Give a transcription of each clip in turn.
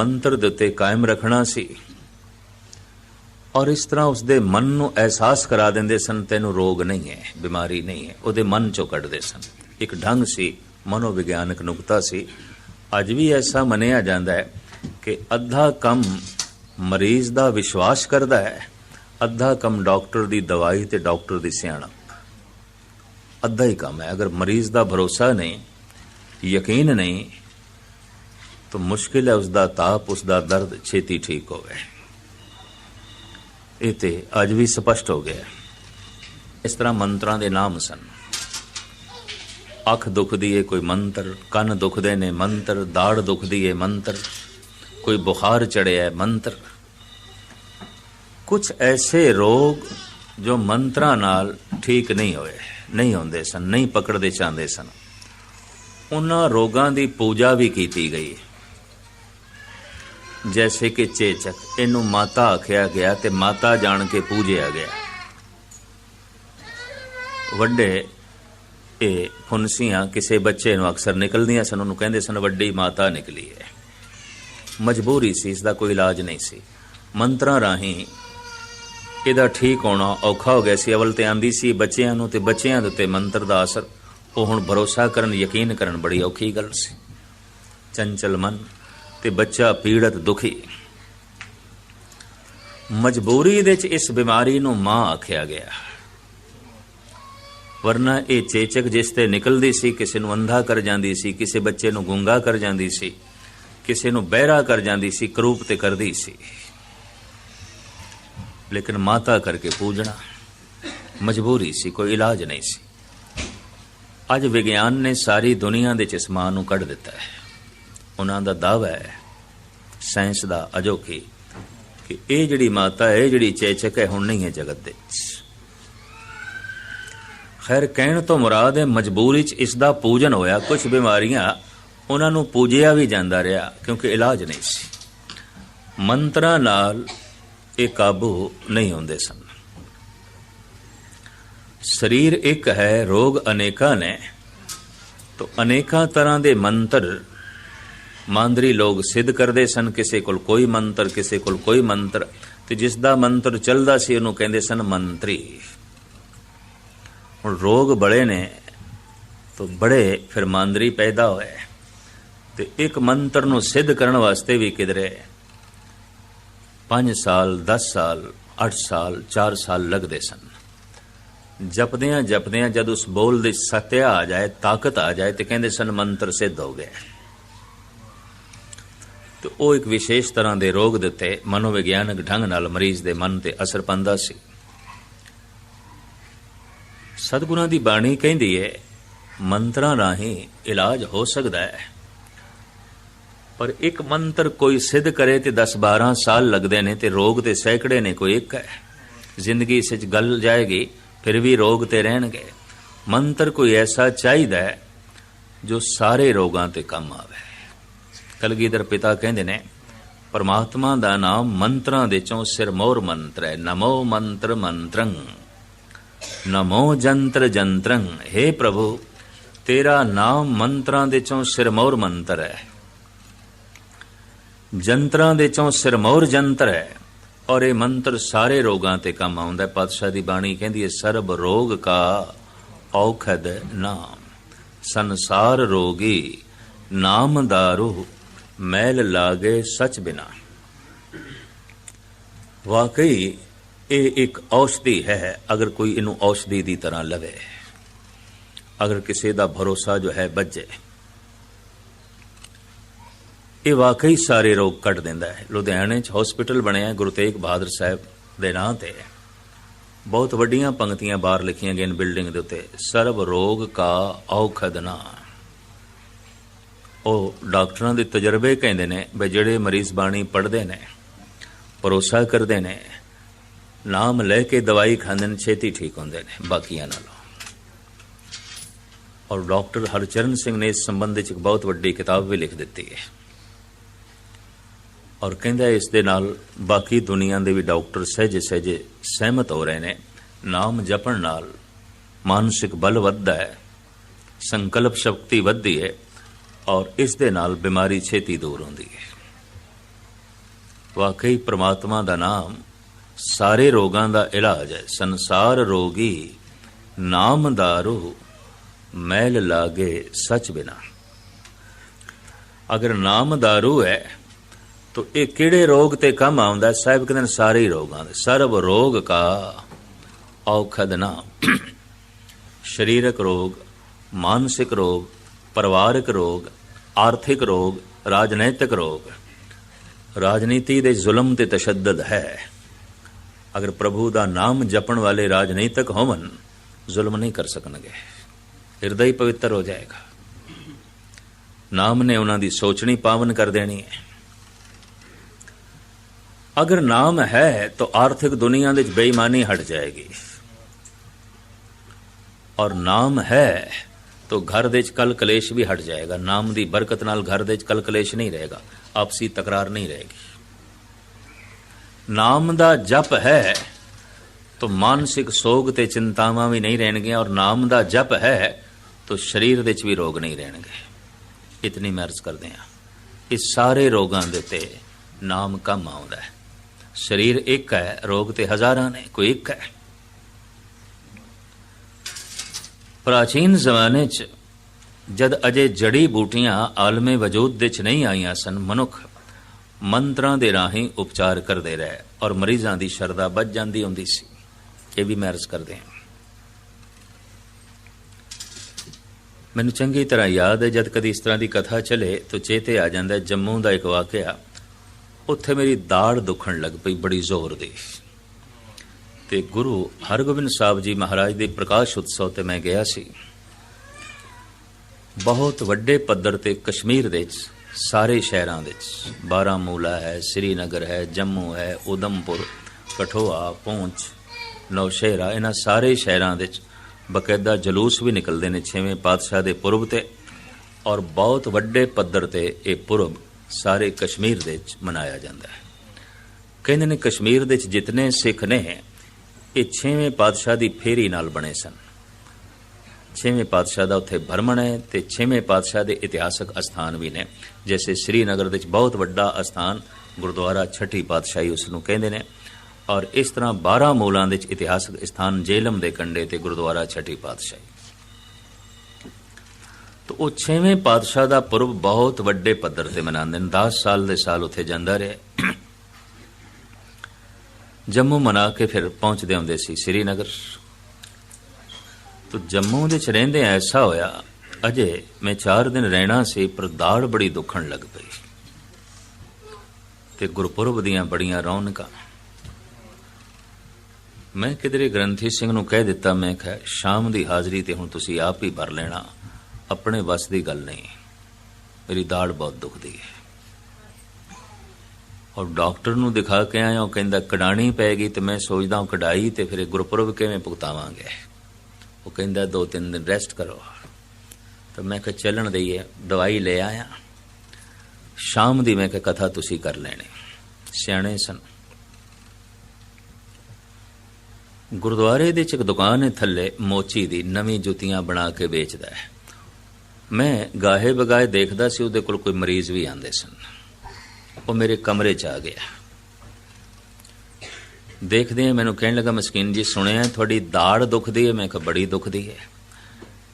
ਮੰਤਰ ਦੇ ਉੱਤੇ ਕਾਇਮ ਰੱਖਣਾ ਸੀ। ਔਰ ਇਸ ਤਰ੍ਹਾਂ ਉਸ ਦੇ ਮਨ ਨੂੰ ਅਹਿਸਾਸ ਕਰਾ ਦਿੰਦੇ ਸਨ, ਤੈਨੂੰ ਰੋਗ ਨਹੀਂ ਹੈ, ਬਿਮਾਰੀ ਨਹੀਂ ਹੈ। ਉਹਦੇ ਮਨ ਚੋਂ ਕੱਢਦੇ ਸਨ। ਇੱਕ ਢੰਗ ਸੀ, ਮਨੋਵਿਗਿਆਨਕ ਨੁਕਤਾ ਸੀ। ਅੱਜ ਵੀ ਐਸਾ ਮੰਨਿਆ ਜਾਂਦਾ ਹੈ ਕਿ ਅੱਧਾ ਕੰਮ ਮਰੀਜ਼ ਦਾ ਵਿਸ਼ਵਾਸ ਕਰਦਾ ਹੈ, ਅੱਧਾ ਕੰਮ ਡਾਕਟਰ ਦੀ ਦਵਾਈ ਤੇ ਡਾਕਟਰ ਦੀ ਸਿਆਣਪ। ਅੱਧਾ ਹੀ ਕੰਮ ਹੈ। ਅਗਰ ਮਰੀਜ਼ ਦਾ ਭਰੋਸਾ ਨਹੀਂ, ਯਕੀਨ ਨਹੀਂ ਤਾਂ ਮੁਸ਼ਕਿਲ ਹੈ ਉਸ ਦਾ ਤਾਪ ਉਸ ਦਾ ਦਰਦ, ਛੇਤੀ ਠੀਕ ਹੋਵੇ ਇਹ ਤੇ ਅੱਜ ਵੀ ਸਪਸ਼ਟ ਹੋ ਗਿਆ। ਇਸ ਤਰ੍ਹਾਂ ਮੰਤਰਾਂ ਦੇ ਨਾਮ ਸਨ। ਅੱਖ ਦੁਖਦੀ ਏ ਕੋਈ ਮੰਤਰ, ਕੰਨ ਦੁਖਦੇ ਨੇ ਮੰਤਰ, ਦਾੜ ਦੁਖਦੀ ਏ ਮੰਤਰ, ਕੋਈ ਬੁਖਾਰ ਚੜਿਆ ਹੈ ਮੰਤਰ। ਕੁਝ ਐਸੇ ਰੋਗ ਜੋ ਮੰਤਰਾਂ ਨਾਲ ਠੀਕ ਨਹੀਂ ਹੋਏ, ਨਹੀਂ ਹੁੰਦੇ ਸਨ, ਨਹੀਂ ਪਕੜਦੇ ਚਾਹੁੰਦੇ ਸਨ। ਉਹਨਾਂ ਰੋਗਾਂ ਦੀ ਪੂਜਾ ਵੀ ਕੀਤੀ ਗਈ ਜੈਸੇ ਕਿ ਚੇਚਕ ਇਹਨੂੰ ਮਾਤਾ ਆਖਿਆ ਗਿਆ ਤੇ ਮਾਤਾ ਜਾਣ ਕੇ ਪੂਜਿਆ ਗਿਆ ਵੱਡੇ ਇਹ ਫੁੰਸੀਆਂ ਕਿਸੇ ਬੱਚੇ ਨੂੰ ਅਕਸਰ ਨਿਕਲਦੀਆਂ ਸਨ ਉਹਨੂੰ ਕਹਿੰਦੇ ਸਨ ਵੱਡੀ ਮਾਤਾ ਨਿਕਲੀ ਹੈ ਮਜਬੂਰੀ ਸੀ ਇਸ ਦਾ ਕੋਈ ਇਲਾਜ ਨਹੀਂ ਸੀ ਮੰਤਰਾਂ ਰਾਹੀਂ ਇਹਦਾ ਠੀਕ ਹੋਣਾ ਔਖਾ ਹੋ ਗਿਆ ਸੀ ਅਵਲ ਤੇ ਆਂਦੀ ਸੀ ਬੱਚਿਆਂ ਨੂੰ ਤੇ ਬੱਚਿਆਂ ਦੇ ਉੱਤੇ ਮੰਤਰ ਦਾ ਅਸਰ ਉਹ ਹੁਣ ਭਰੋਸਾ ਕਰਨ ਯਕੀਨ ਕਰਨ ਬੜੀ ਔਖੀ ਗੱਲ ਸੀ ਚੰਚਲ ਮਨ ਤੇ ਬੱਚਾ ਪੀੜਤ ਦੁਖੀ। ਮਜਬੂਰੀ ਦੇ ਵਿੱਚ ਇਸ ਬਿਮਾਰੀ ਨੂੰ ਮਾਂ ਆਖਿਆ ਗਿਆ। ਵਰਨਾ ਇਹ ਚੇਚਕ ਜਿਸ ਤੇ ਨਿਕਲਦੀ ਸੀ, ਕਿਸੇ ਨੂੰ ਅੰਧਾ ਕਰ ਜਾਂਦੀ ਸੀ, ਕਿਸੇ ਬੱਚੇ ਨੂੰ ਗੁੰਗਾ ਕਰ ਜਾਂਦੀ ਸੀ, ਕਿਸੇ ਨੂੰ ਬਹਿਰਾ ਕਰ ਜਾਂਦੀ ਸੀ, ਕਰੂਪ ਤੇ ਕਰਦੀ ਸੀ। ਲੇਕਿਨ ਮਾਤਾ ਕਰਕੇ ਪੂਜਣਾ ਮਜਬੂਰੀ ਸੀ, ਕੋਈ ਇਲਾਜ ਨਹੀਂ ਸੀ। ਅੱਜ ਵਿਗਿਆਨ ਨੇ ਸਾਰੀ ਦੁਨੀਆ ਦੇ ਚ ਮਾਂ ਨੂੰ ਕੱਢ ਦਿੱਤਾ ਹੈ। ਉਹਨਾਂ ਦਾ ਦਾਅਵਾ ਹੈ, ਸਾਇੰਸ ਦਾ ਅਜੋਕੀ, ਕਿ ਇਹ ਜਿਹੜੀ ਮਾਤਾ ਹੈ, ਇਹ ਜਿਹੜੀ ਚੇਚਕ ਹੈ, ਹੁਣ ਨਹੀਂ ਹੈ ਜਗਤ ਦੇ ਖੈਰ, ਕਹਿਣ ਤੋਂ ਮੁਰਾਦ ਹੈ, ਮਜਬੂਰੀ ਚ ਇਸ ਦਾ ਪੂਜਨ ਹੋਇਆ ਕੁਝ ਬਿਮਾਰੀਆਂ ਉਹਨਾਂ ਨੂੰ ਪੂਜਿਆ ਵੀ ਜਾਂਦਾ ਰਿਹਾ, ਕਿਉਂਕਿ ਇਲਾਜ ਨਹੀਂ ਸੀ। ਮੰਤਰਾਂ ਨਾਲ ਇਹ ਕਾਬੂ ਨਹੀਂ ਹੁੰਦੇ ਸਨ। ਸਰੀਰ ਇੱਕ ਹੈ, ਰੋਗ ਅਨੇਕਾਂ ਨੇ, ਤੋ ਅਨੇਕਾਂ ਤਰ੍ਹਾਂ ਦੇ ਮੰਤਰ ਮਾਂਦਰੀ ਲੋਕ ਸਿੱਧ ਕਰਦੇ ਸਨ, ਕਿਸੇ ਕੋਲ ਕੋਈ ਮੰਤਰ, ਕਿਸੇ ਕੋਲ ਕੋਈ ਮੰਤਰ। ਤੇ ਜਿਸ ਦਾ ਮੰਤਰ ਚੱਲਦਾ ਸੀ, ਉਹਨੂੰ ਕਹਿੰਦੇ ਸਨ ਮੰਤਰੀ। ਹੁਣ ਰੋਗ ਬੜੇ ਨੇ, ਤੋ ਬੜੇ ਫਿਰ ਮਾਂਦਰੀ ਪੈਦਾ ਹੋਏ। ਤੇ ਇੱਕ ਮੰਤਰ ਨੂੰ ਸਿੱਧ ਕਰਨ ਵਾਸਤੇ ਵੀ ਕਿਧਰੇ 5 ਸਾਲ 10 ਸਾਲ 8 ਸਾਲ 4 ਸਾਲ ਲੱਗਦੇ ਸਨ। ਜਪਦਿਆਂ ਜਪਦਿਆਂ ਜਦ ਉਸ ਬੋਲ ਦੀ ਸਤਿਆ ਆ ਜਾਏ, ਤਾਕਤ ਆ ਜਾਏ ਤੇ ਕਹਿੰਦੇ ਸਨ ਮੰਤਰ ਸਿੱਧ ਹੋ ਗਿਆ ਤੇ ਉਹ ਇੱਕ ਵਿਸ਼ੇਸ਼ ਤਰ੍ਹਾਂ ਦੇ ਰੋਗ ਦਿੱਤੇ ਮਨੋਵਿਗਿਆਨਕ ਢੰਗ ਨਾਲ ਮਰੀਜ਼ ਦੇ ਮਨ ਤੇ ਅਸਰ ਪੰਦਾ ਸੀ। ਸਤਿਗੁਰਾਂ ਦੀ ਬਾਣੀ ਕਹਿੰਦੀ ਹੈ ਮੰਤਰਾਂ ਰਾਹੀਂ ਇਲਾਜ ਹੋ ਸਕਦਾ ਹੈ। ਪਰ ਇੱਕ ਮੰਤਰ ਕੋਈ ਸਿੱਧ ਕਰੇ ਤੇ 10 12 ਸਾਲ ਲੱਗਦੇ ਨੇ ਤੇ ਰੋਗ ਤੇ ਸੈਂਕੜੇ ਨੇ ਕੋਈ ਇੱਕ ਹੈ। ਜ਼ਿੰਦਗੀ ਇਸ ਵਿੱਚ ਗੱਲ ਜਾਏਗੀ, ਫਿਰ ਵੀ ਰੋਗ ਤੇ ਰਹਿਣਗੇ। ਮੰਤਰ ਕੋਈ ਐਸਾ ਚਾਹੀਦਾ ਹੈ ਜੋ ਸਾਰੇ ਰੋਗਾਂ ਤੇ ਕੰਮ ਆਵੇ। ਕਲਗੀਧਰ ਪਿਤਾ ਕਹਿੰਦੇ ਨੇ, ਪਰਮਾਤਮਾ ਦਾ ਨਾਮ ਮੰਤਰਾਂ ਦੇ ਚੋਂ ਸਿਰਮੌਰ ਮੰਤਰ ਹੈ। ਨਮੋ ਮੰਤਰ ਮੰਤਰੰ, ਨਮੋ ਜੰਤਰ ਜੰਤਰੰ हे ਪ੍ਰਭੂ, ਤੇਰਾ ਨਾਮ ਮੰਤਰਾਂ ਦੇ ਚੋਂ ਸਿਰਮੌਰ ਮੰਤਰ ਹੈ। ਜੰਤਰਾਂ ਦੇ ਚੋਂ ਸਿਰਮੌਰ ਜੰਤਰ ਹੈ ਔਰ ਇਹ ਮੰਤਰ ਸਾਰੇ ਰੋਗਾਂ ਤੇ ਕੰਮ ਆਉਂਦਾ ਹੈ। ਪਾਤਸ਼ਾਹ ਦੀ ਬਾਣੀ ਕਹਿੰਦੀ ਹੈ, ਸਰਬ ਰੋਗ ਕਾ ਔਖਦ ਨਾਮ, ਸੰਸਾਰ ਰੋਗੀ ਨਾਮ ਦਾਰੂ ਮੈਲ ਲਾਗੇ ਸਚ ਬਿਨਾ। ਵਾਕਈ, ਇਹ ਇੱਕ ਔਸ਼ਧੀ ਹੈ, ਅਗਰ ਕੋਈ ਇਹਨੂੰ ਔਸ਼ਧੀ ਦੀ ਤਰ੍ਹਾਂ ਲਵੇ। ਅਗਰ ਕਿਸੇ ਦਾ ਭਰੋਸਾ ਜੋ ਹੈ ਬੱਜੇ ਇਹ ਵਾਕਈ ਸਾਰੇ ਰੋਗ ਕੱਢ ਦਿੰਦਾ ਹੈ। ਲੁਧਿਆਣੇ 'ਚ ਹਸਪੀਟਲ ਬਣਿਆ ਗੁਰੂ ਤੇਗ ਬਹਾਦਰ ਸਾਹਿਬ ਦੇ ਨਾਂ ਤੇ। ਬਹੁਤ ਵੱਡੀਆਂ ਪੰਕਤੀਆਂ ਬਾਹਰ ਲਿਖੀਆਂ ਗਈਆਂ ਬਿਲਡਿੰਗ ਦੇ ਉੱਤੇ। ਸਰਬ ਰੋਗ ਕਾ ਔਖਦ ਨਾ। ਉਹ ਡਾਕਟਰਾਂ ਦੇ ਤਜਰਬੇ ਕਹਿੰਦੇ ਨੇ ਵੀ ਜਿਹੜੇ ਮਰੀਜ਼ ਬਾਣੀ ਪੜ੍ਹਦੇ ਨੇ, ਭਰੋਸਾ ਕਰਦੇ ਨੇ, ਨਾਮ ਲੈ ਕੇ ਦਵਾਈ ਖਾਂਦੇ ਨੇ, ਛੇਤੀ ਠੀਕ ਹੁੰਦੇ ਨੇ ਬਾਕੀਆਂ ਨਾਲੋਂ। ਔਰ ਡਾਕਟਰ ਹਰਚਰਨ ਸਿੰਘ ਨੇ ਇਸ ਸੰਬੰਧ ਵਿੱਚ ਇੱਕ ਬਹੁਤ ਵੱਡੀ ਕਿਤਾਬ ਵੀ ਲਿਖ ਦਿੱਤੀ ਹੈ। ਔਰ ਕਹਿੰਦਾ ਇਸ ਦੇ ਨਾਲ ਬਾਕੀ ਦੁਨੀਆ ਦੇ ਵੀ ਡਾਕਟਰ ਸਹਿਜੇ ਸਹਿਜੇ ਸਹਿਮਤ ਹੋ ਰਹੇ ਨੇ, ਨਾਮ ਜਪਣ ਨਾਲ ਮਾਨਸਿਕ ਬਲ ਵੱਧਦਾ ਹੈ, ਸੰਕਲਪ ਸ਼ਕਤੀ ਵੱਧਦੀ ਹੈ ਔਰ ਇਸ ਦੇ ਨਾਲ ਬਿਮਾਰੀ ਛੇਤੀ ਦੂਰ ਹੁੰਦੀ ਹੈ। ਵਾਕਈ ਪ੍ਰਮਾਤਮਾ ਦਾ ਨਾਮ ਸਾਰੇ ਰੋਗਾਂ ਦਾ ਇਲਾਜ ਹੈ। ਸੰਸਾਰ ਰੋਗੀ ਨਾਮ ਦਾਰੂ ਮੈਲ ਲਾਗੇ ਸੱਚ ਬਿਨਾ। ਅਗਰ ਨਾਮ ਦਾਰੂ ਹੈ, ਤਾਂ ਇਹ ਕਿਹੜੇ ਰੋਗ ਤੇ ਕੰਮ ਆਉਂਦਾ ਸਾਹਿਬ ਕਹਿੰਦੇ ਨੇ ਸਾਰੇ ਹੀ ਰੋਗਾਂ ਦੇ। ਸਰਬ ਰੋਗ ਕਾ ਔਖਦ ਨਾਮ। ਸਰੀਰਕ ਰੋਗ, ਮਾਨਸਿਕ ਰੋਗ, ਪਰਿਵਾਰਕ ਰੋਗ ਆਰਥਿਕ ਰੋਗ, ਰਾਜਨੀਤਿਕ ਰੋਗ। ਰਾਜਨੀਤੀ ਦੇ ਜ਼ੁਲਮ ਤੇ ਤਸ਼ੱਦਦ ਹੈ। ਅਗਰ ਪ੍ਰਭੂ ਦਾ ਨਾਮ ਜਪਣ ਵਾਲੇ ਰਾਜਨੀਤਿਕ ਹੋਵਨ, ਜ਼ੁਲਮ ਨਹੀਂ ਕਰ ਸਕਣਗੇ। ਹਿਰਦਾ ਹੀ ਪਵਿੱਤਰ ਹੋ ਜਾਏਗਾ। ਨਾਮ ਨੇ ਉਹਨਾਂ ਦੀ ਸੋਚਣੀ ਪਾਵਨ ਕਰ ਦੇਣੀ ਹੈ। ਅਗਰ ਨਾਮ ਹੈ, ਤਾਂ ਆਰਥਿਕ ਦੁਨੀਆ ਦੇ ਵਿੱਚ ਬੇਈਮਾਨੀ ਹਟ ਜਾਏਗੀ। ਔਰ ਨਾਮ ਹੈ ਤਾਂ ਘਰ ਦੇ ਵਿੱਚ ਕਲ ਕਲੇਸ਼ ਵੀ ਹਟ ਜਾਏਗਾ। ਨਾਮ ਦੀ ਬਰਕਤ ਨਾਲ ਘਰ ਦੇ ਵਿੱਚ ਕਲ ਕਲੇਸ਼ ਨਹੀਂ ਰਹੇਗਾ। ਆਪਸੀ ਤਕਰਾਰ ਨਹੀਂ ਰਹੇਗੀ। ਨਾਮ ਦਾ ਜਪ ਹੈ, ਤਾਂ ਮਾਨਸਿਕ ਸੋਗ ਤੇ ਚਿੰਤਾਵਾਂ ਵੀ ਨਹੀਂ ਰਹਿਣਗੀਆਂ ਔਰ ਨਾਮ ਦਾ ਜਪ ਹੈ, ਤਾਂ ਸਰੀਰ ਦੇ ਵਿੱਚ ਵੀ ਰੋਗ ਨਹੀਂ ਰਹਿਣਗੇ। ਇਤਨੀ ਮੈਂ ਕਰਦੇ ਹਾਂ ਇਹ ਸਾਰੇ ਰੋਗਾਂ ਦੇ ਉੱਤੇ ਨਾਮ ਕੰਮ ਆਉਂਦਾ ਹੈ। ਸਰੀਰ ਇੱਕ ਹੈ, ਰੋਗ ਤੇ ਹਜ਼ਾਰਾਂ ਨੇ, ਕੋਈ ਇੱਕ ਹੈ। ਪ੍ਰਾਚੀਨ ਜ਼ਮਾਨੇ 'ਚ ਜਦ ਅਜੇ ਜੜੀ ਬੂਟੀਆਂ ਆਲਮੇ ਵਜੂਦ ਦੇ 'ਚ ਨਹੀਂ ਆਈਆਂ ਸਨ, ਮਨੁੱਖ ਮੰਤਰਾਂ ਦੇ ਰਾਹੀਂ ਉਪਚਾਰ ਕਰਦੇ ਰਹੇ ਔਰ ਮਰੀਜ਼ਾਂ ਦੀ ਸ਼ਰਧਾ ਵੱਧ ਜਾਂਦੀ ਹੁੰਦੀ ਸੀ। ਇਹ ਵੀ ਮੈਂ ਅਰਜ਼ ਕਰਦੇ ਹਾਂ। ਮੈਨੂੰ ਚੰਗੀ ਤਰ੍ਹਾਂ ਯਾਦ ਹੈ, ਜਦ ਕਦੀ ਇਸ ਤਰ੍ਹਾਂ ਦੀ ਕਥਾ ਚਲੇ ਤਾਂ ਚੇਤੇ ਆ ਜਾਂਦਾ ਜੰਮੂ ਦਾ ਇੱਕ ਵਾਕਿਆ ਉੱਥੇ ਮੇਰੀ ਦਾੜ ਦੁਖਣ ਲੱਗ ਪਈ, ਬੜੀ ਜ਼ੋਰ ਦੀ। ਤੇ ਗੁਰੂ ਹਰਗੋਬਿੰਦ ਸਾਹਿਬ ਜੀ ਮਹਾਰਾਜ ਦੇ ਪ੍ਰਕਾਸ਼ ਉਤਸਵ ਤੇ ਮੈਂ ਗਿਆ ਸੀ। ਬਹੁਤ ਵੱਡੇ ਪੱਧਰ ਤੇ ਕਸ਼ਮੀਰ ਦੇ ਵਿੱਚ, ਸਾਰੇ ਸ਼ਹਿਰਾਂ ਦੇ ਵਿੱਚ, ਬਾਰਾਮੂਲਾ ਹੈ, ਸ੍ਰੀਨਗਰ ਹੈ, ਜੰਮੂ ਹੈ, ਉਦਮਪੁਰ, ਕਠੋਆ ਪੂੰਚ ਨੌਸ਼ਹਿਰਾ, ਇਹਨਾਂ ਸਾਰੇ ਸ਼ਹਿਰਾਂ ਦੇ ਵਿੱਚ ਬਕਾਇਦਾ ਜਲੂਸ ਵੀ ਨਿਕਲਦੇ ਨੇ ਛੇਵੇਂ ਪਾਤਸ਼ਾਹ ਦੇ ਪੁਰਬ ਤੇ ਔਰ ਬਹੁਤ ਵੱਡੇ ਪੱਧਰ ਤੇ ਇਹ ਪੁਰਬ ਸਾਰੇ ਕਸ਼ਮੀਰ ਦੇ ਵਿੱਚ ਮਨਾਇਆ ਜਾਂਦਾ ਹੈ। ਕਹਿੰਦੇ ਨੇ ਕਸ਼ਮੀਰ ਦੇ ਵਿੱਚ ਜਿਤਨੇ ਸਿੱਖ ਨੇ ਇਹ ਛੇਵੇਂ ਪਾਤਸ਼ਾਹ ਦੀ ਫੇਰੀ ਨਾਲ ਬਣੇ ਸਨ। ਛੇਵੇਂ ਪਾਤਸ਼ਾਹ ਦਾ ਉੱਥੇ ਭਰਮਣ ਹੈ ਤੇ ਛੇਵੇਂ ਪਾਤਸ਼ਾਹ ਦੇ ਇਤਿਹਾਸਕ ਅਸਥਾਨ ਵੀ ਨੇ ਜੈਸੇ ਸ੍ਰੀਨਗਰ ਦੇ ਵਿੱਚ ਬਹੁਤ ਵੱਡਾ ਅਸਥਾਨ ਗੁਰਦੁਆਰਾ ਛਠੀ ਪਾਤਸ਼ਾਹੀ ਉਸ ਨੂੰ ਕਹਿੰਦੇ ਨੇ। ਔਰ ਇਸ ਤਰ੍ਹਾਂ 12 ਮੂਲਾਂ ਦੇ ਵਿੱਚ ਇਤਿਹਾਸਕ ਸਥਾਨ ਜੇਲਮ ਦੇ ਕੰਢੇ ਤੇ ਗੁਰਦੁਆਰਾ ਛਠੀ ਪਾਤਸ਼ਾਹੀ। ਤੋ ਉਹ ਛੇਵੇਂ ਪਾਤਸ਼ਾਹ ਦਾ ਪੁਰਬ ਬਹੁਤ ਵੱਡੇ ਪੱਧਰ ਤੇ ਮਨਾਉਂਦੇ ਨੇ 10 ਸਾਲ ਦੇ ਸਾਲ ਉੱਥੇ ਜਾਂਦਾ ਰਿਹਾ। ਜੰਮੂ ਮਨਾ ਕੇ ਫਿਰ ਪਹੁੰਚਦੇ ਹੁੰਦੇ ਸੀ ਸ੍ਰੀਨਗਰ। ਤੋ ਜੰਮੂ ਦੇ ਚ ਰਹਿੰਦੇ ਐਸਾ ਹੋਇਆ, ਅਜੇ ਮੈਂ 4 ਦਿਨ ਰਹਿਣਾ ਸੀ, ਪਰ ਦਾੜ ਬੜੀ ਦੁਖਣ ਲੱਗ ਪਈ। ਤੇ ਗੁਰਪੁਰਬ ਦੀਆਂ ਬੜੀਆਂ ਰੌਣਕਾਂ। ਮੈਂ ਕਿਧਰੇ ਗ੍ਰੰਥੀ ਸਿੰਘ ਨੂੰ ਕਹਿ ਦਿੱਤਾ, ਮੈਂ ਕਿਹਾ, ਸ਼ਾਮ ਦੀ ਹਾਜ਼ਰੀ ਤੇ ਹੁਣ ਤੁਸੀਂ ਆਪ ਹੀ ਭਰ ਲੈਣਾ, ਆਪਣੇ ਵੱਸ ਦੀ ਗੱਲ ਨਹੀਂ। ਮੇਰੀ ਦਾੜ ਬਹੁਤ ਦੁਖਦੀ ਹੈ। ਔਰ ਡਾਕਟਰ ਨੂੰ ਦਿਖਾ ਕੇ ਆਇਆ, ਉਹ ਕਹਿੰਦਾ, ਕਢਾਣੀ ਪੈਗੀ ਤੇ ਮੈਂ ਸੋਚਦਾ ਉਹ ਕਢਾਈ ਤੇ ਫਿਰ ਇਹ ਗੁਰਪੁਰਬ ਕਿਵੇਂ ਭੁਗਤਾਵਾਂਗੇ? ਉਹ ਕਹਿੰਦਾ, ਦੋ ਤਿੰਨ ਦਿਨ ਰੈਸਟ ਕਰੋ। ਤਾਂ ਮੈਂ ਕਿਹਾ, ਚੱਲਣ ਦਈਏ, ਦਵਾਈ ਲੈ ਆਇਆ। ਸ਼ਾਮ ਦੀ ਮੈਂ ਕਿਹਾ, ਕਥਾ ਤੁਸੀਂ ਕਰ ਲੈਣੀ। ਸਿਆਣੇ ਸਨ। ਗੁਰਦੁਆਰੇ ਦੇ ਚ ਇੱਕ ਦੁਕਾਨ ਹੈ ਥੱਲੇ, ਮੋਚੀ ਦੀ, ਨਵੀਂ ਜੁੱਤੀਆਂ ਬਣਾ ਕੇ ਵੇਚਦਾ ਹੈ। ਮੈਂ ਗਾਹੇ ਬਗਾਏ ਦੇਖਦਾ ਸੀ, ਉਹਦੇ ਕੋਲ ਕੋਈ ਮਰੀਜ਼ ਵੀ ਆਂਦੇ ਸਨ। ਉਹ ਮੇਰੇ ਕਮਰੇ 'ਚ ਆ ਗਿਆ। ਦੇਖਦੇ ਆ ਮੈਨੂੰ ਕਹਿਣ ਲੱਗਾ, ਮਸਕੀਨ ਜੀ, ਸੁਣਿਆ, ਤੁਹਾਡੀ ਦਾੜ ਦੁਖਦੀ ਹੈ, ਮੈਂ ਕਿਹਾ, ਬੜੀ ਦੁਖਦੀ ਹੈ।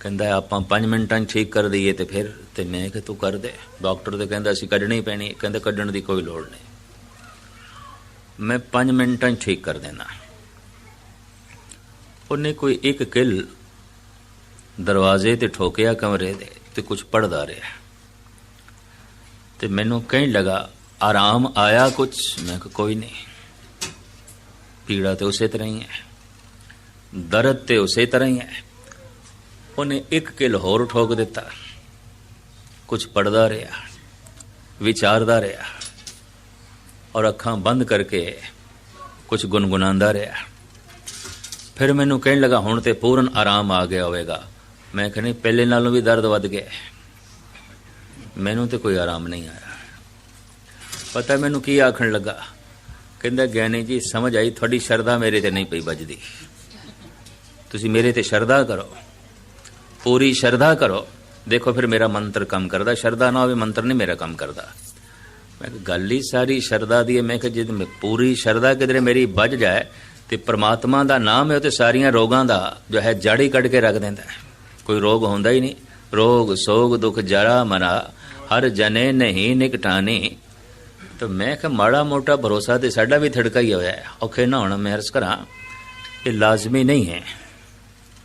ਕਹਿੰਦਾ, ਆਪਾਂ 5 ਮਿੰਟਾਂ 'ਚ ਠੀਕ ਕਰ ਦਈਏ ਤੇ ਫਿਰ, ਤੇ ਮੈਂ ਕਿਹਾ, ਤੂੰ ਕਰ ਦੇ। ਡਾਕਟਰ ਤੇ ਕਹਿੰਦਾ, ਅਸੀਂ ਕੱਢਣੀ ਪੈਣੀ ਕਹਿੰਦਾ, ਕੱਢਣ ਦੀ ਕੋਈ ਲੋੜ ਨਹੀਂ। ਮੈਂ 5 ਮਿੰਟਾਂ 'ਚ ਠੀਕ ਕਰ ਦੇਣਾ। ਉਹਨੇ ਕੋਈ ਇੱਕ ਕਿਲ ਦਰਵਾਜ਼ੇ ਤੇ ਠੋਕਿਆ ਕਮਰੇ ਦੇ ਤੇ ਕੁਝ ਪੜਦਾ ਰਿਹਾ। ਤੇ ਮੈਨੂੰ ਕਹਿਣ ਲੱਗਾ ਆਰਾਮ ਆਇਆ ਕੁਝ ਮੈਂ ਕਿਹਾ ਕੋਈ ਨਹੀਂ। ਪੀੜਾ ਤੇ ਉਸੇ ਤਰ੍ਹਾਂ ਹੀ ਹੈ। ਦਰਦ ਤੇ ਉਸੇ ਤਰ੍ਹਾਂ ਹੀ ਹੈ। ਉਹਨੇ ਇੱਕ ਕਿਲ ਹੋਰ ਠੋਕ ਦਿੱਤਾ। ਕੁਝ ਪੜਦਾ ਰਿਹਾ, ਵਿਚਾਰਦਾ ਰਿਹਾ ਔਰ ਅੱਖਾਂ ਬੰਦ ਕਰਕੇ ਕੁਝ ਗੁੰਗੁਣਾਉਂਦਾ ਰਿਹਾ। ਫਿਰ ਮੈਨੂੰ ਕਹਿਣ ਲੱਗਾ, ਹੁਣ ਤੇ ਪੂਰਨ ਆਰਾਮ ਆ ਗਿਆ ਹੋਵੇਗਾ। ਮੈਂ ਕਹਿੰਦੀ ਪਹਿਲੇ ਨਾਲੋਂ ਵੀ ਦਰਦ ਵੱਧ ਗਿਆ ਮੈਨੂੰ ਤੇ ਕੋਈ ਆਰਾਮ ਨਹੀਂ ਆਇਆ। ਪਤਾ ਮੈਨੂੰ ਕੀ ਆਖਣ ਲੱਗਾ? ਕਹਿੰਦਾ ਗਿਆਨੀ ਜੀ, ਸਮਝ ਆਈ, ਤੁਹਾਡੀ ਸ਼ਰਧਾ ਮੇਰੇ ਤੇ ਨਹੀਂ ਪਈ ਵੱਜਦੀ। ਤੁਸੀਂ ਮੇਰੇ ਤੇ ਸ਼ਰਧਾ ਕਰੋ। ਪੂਰੀ ਸ਼ਰਧਾ ਕਰੋ। ਦੇਖੋ ਫਿਰ ਮੇਰਾ ਮੰਤਰ ਕੰਮ ਕਰਦਾ। ਸ਼ਰਧਾ ਨਾ ਹੋਵੇ, ਮੰਤਰ ਨਹੀਂ ਮੇਰਾ ਕੰਮ ਕਰਦਾ। ਮੈਂ ਕਿਹਾ, ਗੱਲ ਹੀ ਸਾਰੀ ਸ਼ਰਧਾ ਦੀ ਹੈ। ਮੈਂ ਕਿਹਾ, ਜੇ ਮੈਂ ਪੂਰੀ ਸ਼ਰਦਾ ਕਿਧਰੇ ਮੇਰੀ ਵੱਜ ਜਾਏ, ਤੇ ਪ੍ਰਮਾਤਮਾ ਦਾ ਨਾਮ ਹੈ, ਉਹ ਤੇ ਸਾਰੀਆਂ ਰੋਗਾਂ ਦਾ ਜੋ ਹੈ ਜੜ ਕੱਢ ਕੇ ਰੱਖ ਦਿੰਦਾ ਕੋਈ ਰੋਗ ਹੁੰਦਾ ਹੀ ਨਹੀਂ। ਰੋਗ, ਸੋਗ, ਦੁੱਖ, ਜਰਾ ਮਨਾ ਹਰ ਜਨੇ ਨਹੀਂ ਨਿਕਟਾਨੀ। ਤਾਂ ਮੈਂ ਕਿਹਾ ਮਾੜਾ ਮੋਟਾ ਭਰੋਸਾ ਤੇ ਸਾਡਾ ਵੀ ਥੜਕਾ ਹੀ ਹੋਇਆ ਔਖੇ ਨਾ ਹੋਣਾ, ਮੈਂ ਕਰਾਂ, ਇਹ ਲਾਜ਼ਮੀ ਨਹੀਂ ਹੈ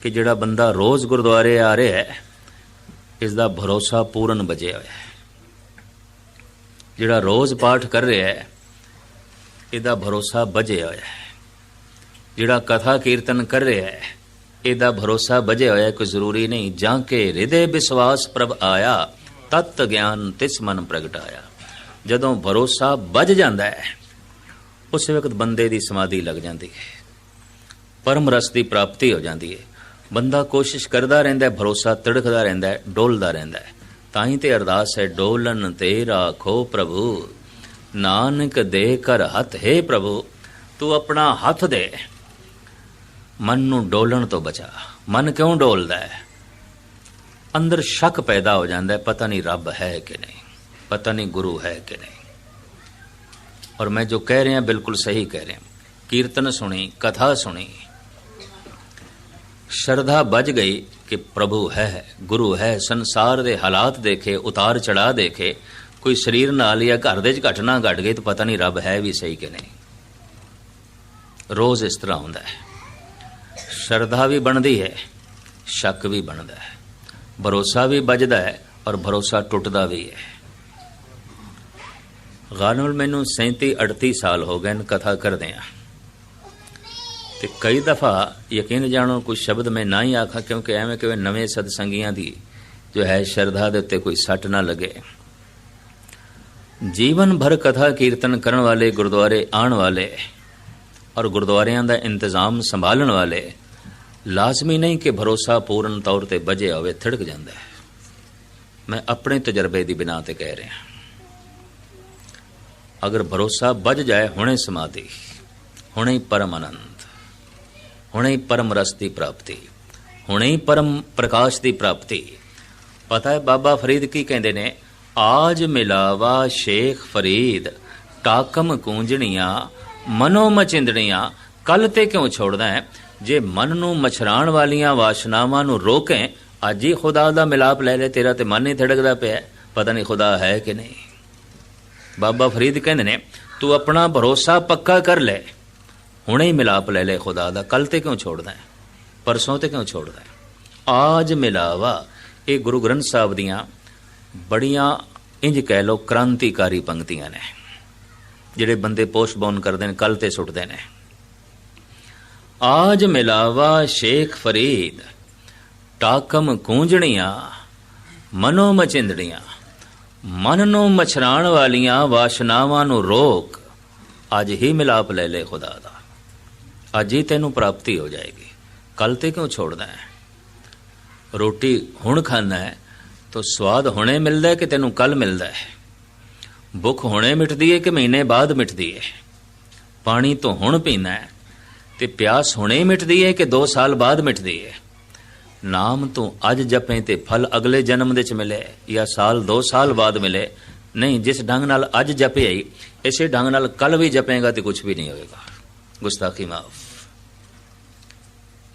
ਕਿ ਜਿਹੜਾ ਬੰਦਾ ਰੋਜ਼ ਗੁਰਦੁਆਰੇ ਆ ਰਿਹਾ ਹੈ ਇਸ ਦਾ ਭਰੋਸਾ ਪੂਰਨ ਬਜਿਆ ਹੋਇਆ ਹੈ। ਜਿਹੜਾ ਰੋਜ਼ ਪਾਠ ਕਰ ਰਿਹਾ ਹੈ, ਇਹਦਾ ਭਰੋਸਾ ਬਜਿਆ ਹੋਇਆ ਹੈ। ਜਿਹੜਾ ਕਥਾ ਕੀਰਤਨ ਕਰ ਰਿਹਾ ਹੈ, ਇਹਦਾ ਭਰੋਸਾ ਬਜਿਆ ਹੋਇਆ ਕੋਈ ਜ਼ਰੂਰੀ ਨਹੀਂ, ਜਾਂ ਕਿ ਹਿਰਦੇ ਵਿਸ਼ਵਾਸ ਪ੍ਰਭ ਆਇਆ, ਤਤ ਗਿਆਨ ਤਿਸ ਮਨ ਪ੍ਰਗਟਾਇਆ ਜਦੋਂ ਭਰੋਸਾ ਵੱਜ ਜਾਂਦਾ ਹੈ, ਉਸ ਵਕਤ ਬੰਦੇ ਦੀ ਸਮਾਧੀ ਲੱਗ ਜਾਂਦੀ ਹੈ। ਪਰਮ ਰਸ ਦੀ ਪ੍ਰਾਪਤੀ ਹੋ ਜਾਂਦੀ ਹੈ। ਬੰਦਾ ਕੋਸ਼ਿਸ਼ ਕਰਦਾ ਰਹਿੰਦਾ ਹੈ, ਭਰੋਸਾ ਤੜਕਦਾ ਰਹਿੰਦਾ ਹੈ, ਡੋਲਦਾ ਰਹਿੰਦਾ ਹੈ। ਤਾਂ ਹੀ ਤੇ ਅਰਦਾਸ ਹੈ, ਡੋਲਨ ਤੇ ਰਾਖੋ ਪ੍ਰਭੂ। ਨਾਨਕ ਦੇ ਕਰ ਹੱਥ, ਹੈ ਪ੍ਰਭੂ, ਤੂੰ ਆਪਣਾ ਹੱਥ ਦੇ। ਮਨ ਨੂੰ ਡੋਲਣ ਤੋਂ ਬਚਾ। ਮਨ ਕਿਉਂ ਡੋਲਦਾ ਹੈ? ਅੰਦਰ ਸ਼ੱਕ ਪੈਦਾ ਹੋ ਜਾਂਦਾ ਹੈ, ਪਤਾ ਨਹੀਂ ਰੱਬ ਹੈ ਕਿ ਨਹੀਂ। ਪਤਾ ਨਹੀਂ ਗੁਰੂ ਹੈ ਕਿ ਨਹੀਂ ਔਰ ਮੈਂ ਜੋ ਕਹਿ ਰਿਹਾ ਬਿਲਕੁਲ ਸਹੀ ਕਹਿ ਰਿਹਾ ਕੀਰਤਨ ਸੁਣੀ ਕਥਾ ਸੁਣੀ ਸ਼ਰਧਾ ਵੱਜ ਗਈ ਕਿ ਪ੍ਰਭੂ ਹੈ ਗੁਰੂ ਹੈ ਸੰਸਾਰ ਦੇ ਹਾਲਾਤ ਦੇਖੇ ਉਤਾਰ ਚੜਾ ਦੇਖੇ ਕੋਈ ਸਰੀਰ ਨਾਲ ਜਾਂ ਘਰ ਦੇ ਚ ਘਟਨਾ ਘਟ ਗਈ ਤਾਂ ਪਤਾ ਨਹੀਂ ਰੱਬ ਹੈ ਵੀ ਸਹੀ ਕਿ ਨਹੀਂ ਰੋਜ਼ ਇਸ ਤਰ੍ਹਾਂ ਹੁੰਦਾ ਹੈ ਸ਼ਰਧਾ ਵੀ ਬਣਦੀ ਹੈ ਸ਼ੱਕ ਵੀ ਬਣਦਾ ਹੈ ਭਰੋਸਾ ਵੀ ਵੱਜਦਾ ਹੈ ਔਰ ਭਰੋਸਾ ਟੁੱਟਦਾ ਵੀ ਹੈ ਗਾਨੂਲ ਮੈਨੂੰ 37 38 ਸਾਲ ਹੋ ਗਏ ਨੇ ਕਥਾ ਕਰਦੇ ਆ। ਤੇ ਕਈ ਦਫਾ ਯਕੀਨ ਜਾਣੋ, ਕੋਈ ਸ਼ਬਦ ਮੈਂ ਨਾ ਹੀ ਆਖਾਂ, ਕਿਉਂਕਿ ਐਵੇਂ ਕਿਵੇਂ ਨਵੇਂ ਸਤਸੰਗੀਆਂ ਦੀ ਜੋ ਹੈ ਸ਼ਰਧਾ ਦੇ ਉੱਤੇ ਕੋਈ ਸੱਟ ਨਾ ਲੱਗੇ। ਜੀਵਨ ਭਰ ਕਥਾ ਕੀਰਤਨ ਕਰਨ ਵਾਲੇ ਗੁਰਦੁਆਰੇ ਆਉਣ ਵਾਲੇ ਔਰ ਗੁਰਦੁਆਰਿਆਂ ਦਾ ਇੰਤਜ਼ਾਮ ਸੰਭਾਲਣ ਵਾਲੇ, ਲਾਜ਼ਮੀ ਨਹੀਂ ਕਿ ਭਰੋਸਾ ਪੂਰਨ ਤੌਰ ਤੇ ਬਜੇ ਹੋਵੇ, ਥੜਕ ਜਾਂਦਾ ਹੈ। ਮੈਂ ਆਪਣੇ ਤਜਰਬੇ ਦੀ ਬਿਨਾ ਤੇ ਕਹਿ ਰਿਹਾ ਅਗਰ ਭਰੋਸਾ ਵੱਜ ਜਾਏ, ਹੁਣੇ ਸਮਾਧੀ, ਹੁਣੇ ਹੀ ਪਰਮ ਆਨੰਦ, ਹੁਣੇ ਹੀ ਪਰਮ ਰਸ ਦੀ ਪ੍ਰਾਪਤੀ, ਹੁਣੇ ਪਰਮ ਪ੍ਰਕਾਸ਼ ਦੀ ਪ੍ਰਾਪਤੀ। ਪਤਾ ਹੈ ਬਾਬਾ ਫਰੀਦ ਕੀ ਕਹਿੰਦੇ ਨੇ? ਆਜ ਮਿਲਾਵਾ ਸ਼ੇਖ ਫਰੀਦ, ਟਾਕਮ ਕੂੰਜਣੀਆਂ, ਮਨੋ ਮਚਿੰਦਣੀਆਂ, ਕੱਲ ਤੇ ਕਿਉਂ ਛੋੜਦਾ ਹੈ? ਜੇ ਮਨ ਨੂੰ ਮਛਰਾਣ ਵਾਲੀਆਂ ਵਾਸ਼ਨਾਵਾਂ ਨੂੰ ਰੋਕੇ, ਅੱਜ ਹੀ ਖੁਦਾ ਦਾ ਮਿਲਾਪ ਲੈ ਲੈ, ਤੇਰਾ ਤੇ ਮਨ ਹੀ ਧੜਕਦਾ ਪਿਆ ਪਤਾ ਨਹੀਂ ਖੁਦਾ ਹੈ ਕਿ ਨਹੀਂ। ਬਾਬਾ ਫਰੀਦ ਕਹਿੰਦੇ ਨੇ, ਤੂੰ ਆਪਣਾ ਭਰੋਸਾ ਪੱਕਾ ਕਰ ਲੈ। ਹੁਣੇ ਹੀ ਮਿਲਾਪ ਲੈ ਲੈ ਖੁਦਾ ਦਾ। ਕੱਲ ਤੇ ਕਿਉਂ ਛੋੜਦਾ ਹੈ? ਪਰਸੋਂ ਤੇ ਕਿਉਂ ਛੋੜਦਾ ਹੈ? ਆਜ ਮਿਲਾਵਾ। ਇਹ ਗੁਰੂ ਗ੍ਰੰਥ ਸਾਹਿਬ ਦੀਆਂ ਬੜੀਆਂ ਇੰਜ ਕਹਿ ਲੋ ਕ੍ਰਾਂਤੀਕਾਰੀ ਪੰਕਤੀਆਂ ਨੇ, ਜਿਹੜੇ ਬੰਦੇ ਪੋਸਟਪੋਨ ਕਰਦੇ ਨੇ ਕੱਲ ਤੇ ਸੁੱਟਦੇ ਨੇ। ਆਜ ਮਿਲਾਵਾ ਸ਼ੇਖ ਫਰੀਦ, ਟਾਕਮ ਕੂੰਜਣੀਆਂ, ਮਨੋ ਮਚਿੰਦੜੀਆਂ ਮਨ ਨੂੰ ਮਛਰਾਣ ਵਾਲੀਆਂ ਵਾਸ਼ਨਾਵਾਂ ਨੂੰ ਰੋਕ, ਅੱਜ ਹੀ ਮਿਲਾਪ ਲੈ ਲੈ ਖੁਦਾ ਦਾ। ਅੱਜ ਹੀ ਤੈਨੂੰ ਪ੍ਰਾਪਤੀ ਹੋ ਜਾਏਗੀ। ਕੱਲ ਤੇ ਕਿਉਂ ਛੋੜਦਾ ਹੈ? ਰੋਟੀ ਹੁਣ ਖਾਣਾ ਹੈ, ਤਾਂ ਸਵਾਦ ਹੁਣੇ ਮਿਲਦਾ ਹੈ ਕਿ ਤੈਨੂੰ ਕੱਲ ਮਿਲਦਾ ਹੈ? ਭੁੱਖ ਹੁਣੇ ਮਿਟਦੀ ਹੈ ਕਿ ਮਹੀਨੇ ਬਾਅਦ ਮਿਟਦੀ ਹੈ? ਪਾਣੀ ਤੋਂ ਹੁਣ ਪੀਣਾ ਹੈ ਤੇ ਪਿਆਸ ਹੁਣੇ ਮਿਟਦੀ ਹੈ ਕਿ 2 ਸਾਲ ਬਾਅਦ ਮਿਟਦੀ ਹੈ? ਨਾਮ ਤੂੰ ਅੱਜ ਜਪੇ ਤੇ ਫਲ ਅਗਲੇ ਜਨਮ ਦੇ ਚ ਮਿਲੇ ਜਾਂ ਸਾਲ 2 ਸਾਲ ਬਾਅਦ ਮਿਲੇ। ਨਹੀਂ, ਜਿਸ ਢੰਗ ਨਾਲ ਅੱਜ ਜਪਿਆ ਹੀ ਇਸੇ ਢੰਗ ਨਾਲ ਕੱਲ ਵੀ ਜਪੇਗਾ ਤੇ ਕੁਝ ਵੀ ਨਹੀਂ ਹੋਵੇਗਾ। ਗੁਸਤਾਖੀ ਮਾਫ।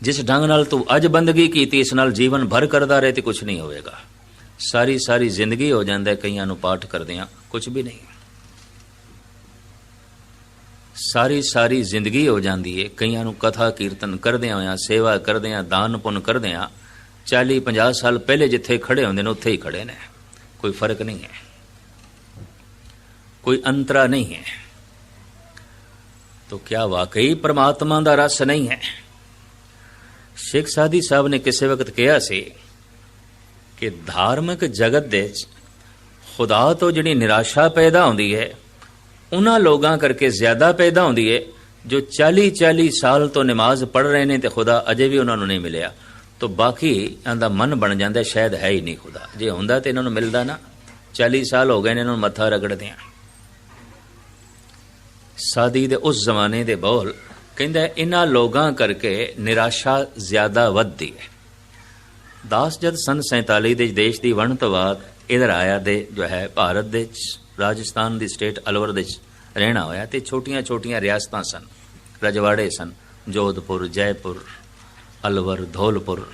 ਜਿਸ ਢੰਗ ਨਾਲ ਤੂੰ ਅੱਜ ਬੰਦਗੀ ਕੀਤੀ, ਇਸ ਨਾਲ ਜੀਵਨ ਭਰ ਕਰਦਾ ਰਹੇ ਤੇ ਕੁਝ ਨਹੀਂ ਹੋਵੇਗਾ। ਸਾਰੀ ਸਾਰੀ ਜ਼ਿੰਦਗੀ ਹੋ ਜਾਂਦਾ ਕਈਆਂ ਨੂੰ ਪਾਠ ਕਰਦੇ ਆ ਕੁਝ ਵੀ ਨਹੀਂ। ਸਾਰੀ ਸਾਰੀ ਜ਼ਿੰਦਗੀ ਹੋ ਜਾਂਦੀ ਹੈ ਕਈਆਂ ਨੂੰ ਕਥਾ ਕੀਰਤਨ ਕਰਦੇ ਹੋਇਆਂ ਸੇਵਾ ਕਰਦੇ ਆ ਦਾਨ ਪੁੰਨ ਕਰਦੇ ਆ 40 50 ਸਾਲ ਪਹਿਲੇ ਜਿੱਥੇ ਖੜੇ ਹੁੰਦੇ ਨੇ ਉੱਥੇ ਹੀ ਖੜੇ ਨੇ ਕੋਈ ਫਰਕ ਨਹੀਂ ਹੈ ਕੋਈ ਅੰਤਰਾ ਨਹੀਂ ਹੈ तो क्या वाकई परमात्मा ਦਾ ਰਸ ਨਹੀਂ ਹੈ ਸ਼ੇਖ ਸਾਦੀ ਸਾਹਿਬ ਨੇ ਕਿਸੇ ਵਕਤ ਕਿਹਾ ਸੀ ਕਿ ਧਾਰਮਿਕ ਜਗਤ ਦੇ ਵਿੱਚ ਖੁਦਾ ਤੋਂ ਜਿਹੜੀ ਨਿਰਾਸ਼ਾ ਪੈਦਾ ਹੁੰਦੀ ਹੈ ਉਹਨਾਂ ਲੋਕਾਂ ਕਰਕੇ ਜ਼ਿਆਦਾ ਪੈਦਾ ਹੁੰਦੀ ਹੈ ਜੋ 40 40 ਸਾਲ ਤੋਂ ਨਮਾਜ਼ ਪੜ੍ਹ ਰਹੇ ਨੇ ਤੇ ਖੁਦਾ ਅਜੇ ਵੀ ਉਹਨਾਂ ਨੂੰ ਨਹੀਂ ਮਿਲਿਆ। ਤਾਂ ਬਾਕੀ ਇਹਦਾ ਮਨ ਬਣ ਜਾਂਦਾ, ਸ਼ਾਇਦ ਹੈ ਹੀ ਨਹੀਂ ਖੁਦਾ। ਜੇ ਹੁੰਦਾ ਤੇ ਇਹਨਾਂ ਨੂੰ ਮਿਲਦਾ ਨਾ। 40 ਸਾਲ ਹੋ ਗਏ ਨੇ, ਇਹਨਾਂ ਨੂੰ ਮੱਥਾ ਰਗੜਦੇ ਆ ਸਾਦੀ ਦੇ ਉਸ ਜ਼ਮਾਨੇ ਦੇ ਬੋਲ ਕਹਿੰਦਾ, ਇਹਨਾਂ ਲੋਕਾਂ ਕਰਕੇ ਨਿਰਾਸ਼ਾ ਜ਼ਿਆਦਾ ਵੱਧਦੀ ਹੈ। ਦਾਸ ਜਦ ਸਨ 47 ਦੇ ਦੇਸ਼ ਦੀ ਵੰਡ ਤੋਂ ਬਾਅਦ ਇਧਰ ਆਇਆ ਦੇ ਜੋ ਹੈ ਭਾਰਤ ਦੇ ਰਾਜਸਥਾਨ ਦੀ ਸਟੇਟ ਅਲਵਰ ਦੇ ਰਹਿਣਾ ਹੋਇਆ ਤੇ ਛੋਟੀਆਂ-ਛੋਟੀਆਂ ਰਿਆਸਤਾਂ ਸਨ। ਰਜਵਾੜੇ ਸਨ, ਜੋਧਪੁਰ, ਜੈਪੁਰ, ਅਲਵਰ, ਧੌਲਪੁਰ,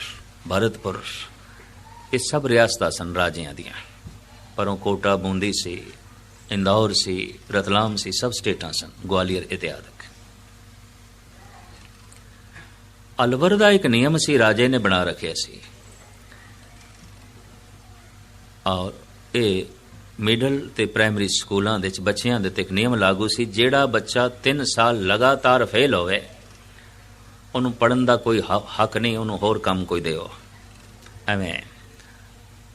ਭਰਤਪੁਰ, ਇਹ ਸਭ ਰਿਆਸਤਾਂ ਸਨ ਰਾਜਿਆਂ ਦੀਆਂ। ਪਰੋਂ ਕੋਟਾ, ਬੂੰਦੀ ਸੀ, ਇੰਦੌਰ ਸੀ, ਰਤਲਾਮ ਸੀ, ਸਭ ਸਟੇਟਾਂ ਸਨ, ਗਵਾਲੀਅਰ ਇਤਿਆਦਿਕ ਅਲਵਰ ਦਾ ਇੱਕ ਨਿਯਮ ਸੀ, ਰਾਜੇ ਨੇ ਬਣਾ ਰੱਖਿਆ ਸੀ। ਔਰ ਇਹ ਮਿਡਲ ਤੇ ਪ੍ਰਾਇਮਰੀ ਸਕੂਲਾਂ ਦੇ ਵਿੱਚ ਬੱਚਿਆਂ ਦੇ ਤੇ ਇੱਕ ਨਿਯਮ ਲਾਗੂ ਸੀ, ਜਿਹੜਾ ਬੱਚਾ 3 ਸਾਲ ਲਗਾਤਾਰ ਫੇਲ ਹੋਵੇ, ਉਹਨੂੰ ਪੜਨ ਦਾ ਕੋਈ ਹ- ਹੱਕ ਨਹੀਂ, ਉਹਨੂੰ ਹੋਰ ਕੰਮ ਕੋਈ ਦਿਓ। ਐਵੇਂ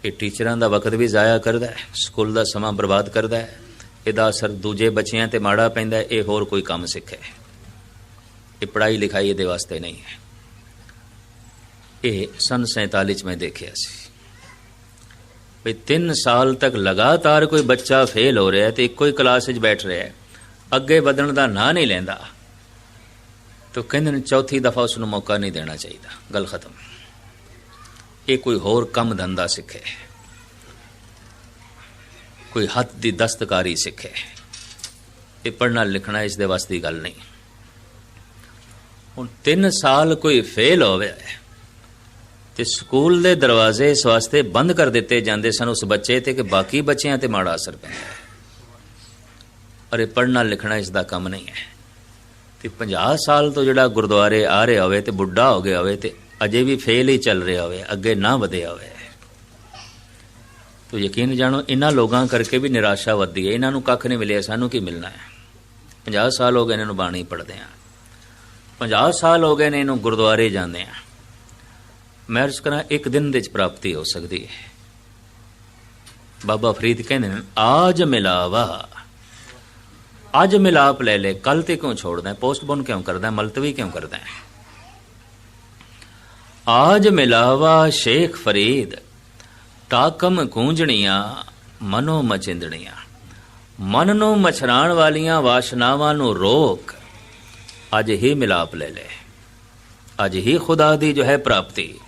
ਇਹ ਟੀਚਰਾਂ ਦਾ ਵਕਤ ਵੀ ਜ਼ਾਇਆ ਕਰਦਾ ਹੈ, ਸਕੂਲ ਦਾ ਸਮਾਂ ਬਰਬਾਦ ਕਰਦਾ ਹੈ, ਇਹਦਾ ਅਸਰ ਦੂਜੇ ਬੱਚਿਆਂ ਤੇ ਮਾੜਾ ਪੈਂਦਾ ਇਹ ਹੋਰ ਕੋਈ ਕੰਮ ਸਿੱਖੇ। ਇਹ ਪੜ੍ਹਾਈ ਲਿਖਾਈ ਇਹਦੇ ਵਾਸਤੇ ਨਹੀਂ ਹੈ। ਇਹ ਸਨ 47 ਚ ਮੈਂ ਦੇਖਿਆ ਸੀ। ਵੀ 3 ਸਾਲ ਤੱਕ ਲਗਾਤਾਰ ਕੋਈ ਬੱਚਾ ਫੇਲ ਹੋ ਰਿਹਾ ਹੈ ਤੇ ਇੱਕੋ ਹੀ ਕਲਾਸ ਵਿੱਚ ਬੈਠ ਰਿਹਾ ਹੈ। ਅੱਗੇ ਵਧਣ ਦਾ ਨਾਂ ਨਹੀਂ ਲੈਂਦਾ। ਤਾਂ ਕਹਿੰਦੇ ਨੇ ਚੌਥੀ ਦਫਾ ਉਸ ਨੂੰ ਮੌਕਾ ਨਹੀਂ ਦੇਣਾ ਚਾਹੀਦਾ। ਗੱਲ ਖਤਮ। ਇਹ ਕੋਈ ਹੋਰ ਕੰਮ ਧੰਦਾ ਸਿੱਖੇ। ਕੋਈ ਹੱਥ ਦੀ ਦਸਤਕਾਰੀ ਸਿੱਖੇ। ਇਹ ਪੜ੍ਹਨਾ ਲਿਖਣਾ ਇਸ ਦੇ ਵਾਸਤੇ ਗੱਲ ਨਹੀਂ। ਹੁਣ 3 ਸਾਲ ਕੋਈ ਫੇਲ ਹੋਵੇ। ਤੇ ਸਕੂਲ ਦੇ ਦਰਵਾਜ਼ੇ ਇਸ ਵਾਸਤੇ ਬੰਦ ਕਰ ਦਿੱਤੇ ਜਾਂਦੇ ਸਨ ਉਸ ਬੱਚੇ ਤੇ ਕਿ ਬਾਕੀ ਬੱਚਿਆਂ ਤੇ ਮਾੜਾ ਅਸਰ ਪੈਂਦਾ ਅਰੇ ਪੜ੍ਹਨਾ ਲਿਖਣਾ ਇਸ ਦਾ ਕੰਮ ਨਹੀਂ ਹੈ। ਤੇ 50 ਸਾਲ ਤੋਂ ਜਿਹੜਾ ਗੁਰਦੁਆਰੇ ਆ ਰਿਹਾ ਹੋਵੇ ਤੇ ਬੁੱਢਾ ਹੋ ਗਿਆ ਹੋਵੇ ਤੇ ਅਜੇ ਵੀ ਫੇਲ ਹੀ ਚੱਲ ਰਿਹਾ ਹੋਵੇ, ਅੱਗੇ ਨਾ ਵਧਿਆ ਹੋਵੇ। ਤੋ ਯਕੀਨ ਜਾਣੋ ਇਹਨਾਂ ਲੋਕਾਂ ਕਰਕੇ ਵੀ ਨਿਰਾਸ਼ਾ ਵੱਧਦੀ ਹੈ। ਇਹਨਾਂ ਨੂੰ ਕੱਖ ਨਹੀਂ ਮਿਲਿਆ, ਸਾਨੂੰ ਕੀ ਮਿਲਣਾ ਹੈ? 50 ਸਾਲ ਹੋ ਗਏ ਇਹਨਾਂ ਨੂੰ ਬਾਣੀ ਪੜਦੇ ਆ। 50 ਸਾਲ ਹੋ ਗਏ ਨੇ ਇਹਨੂੰ ਗੁਰਦੁਆਰੇ ਜਾਂਦੇ ਆ। ਮੈਂ ਅਰਜ਼ ਕਰਾਂ, ਇੱਕ ਦਿਨ ਦੇ ਵਿੱਚ ਪ੍ਰਾਪਤੀ ਹੋ ਸਕਦੀ ਹੈ। ਬਾਬਾ ਫਰੀਦ ਕਹਿੰਦੇ ਨੇ, ਆਜ ਮਿਲਾਵਾ। ਅੱਜ ਮਿਲਾਪ ਲੈ ਲੈ ਕੱਲ ਤੇ ਕਿਉਂ ਛੋੜਦਾ ਹੈ? ਪੋਸਟਪੋਨ ਕਿਉਂ ਕਰਦਾ ਮਲਤਵੀ ਕਿਉਂ ਕਰਦਾ ਆਜ ਮਿਲਾਵਾ ਸ਼ੇਖ ਫਰੀਦ, ਤਾਕਮ ਗੂੰਜਣੀਆਂ, ਮਨੋ ਮਚਿੰਦਣੀਆਂ। ਮਨ ਨੂੰ ਮਛਰਾਣ ਵਾਲੀਆਂ ਵਾਸ਼ਨਾਵਾਂ ਨੂੰ ਰੋਕ, ਅੱਜ ਹੀ ਮਿਲਾਪ ਲੈ ਲੈ। ਅੱਜ ਹੀ ਖੁਦਾ ਦੀ ਜੋ ਹੈ ਪ੍ਰਾਪਤੀ।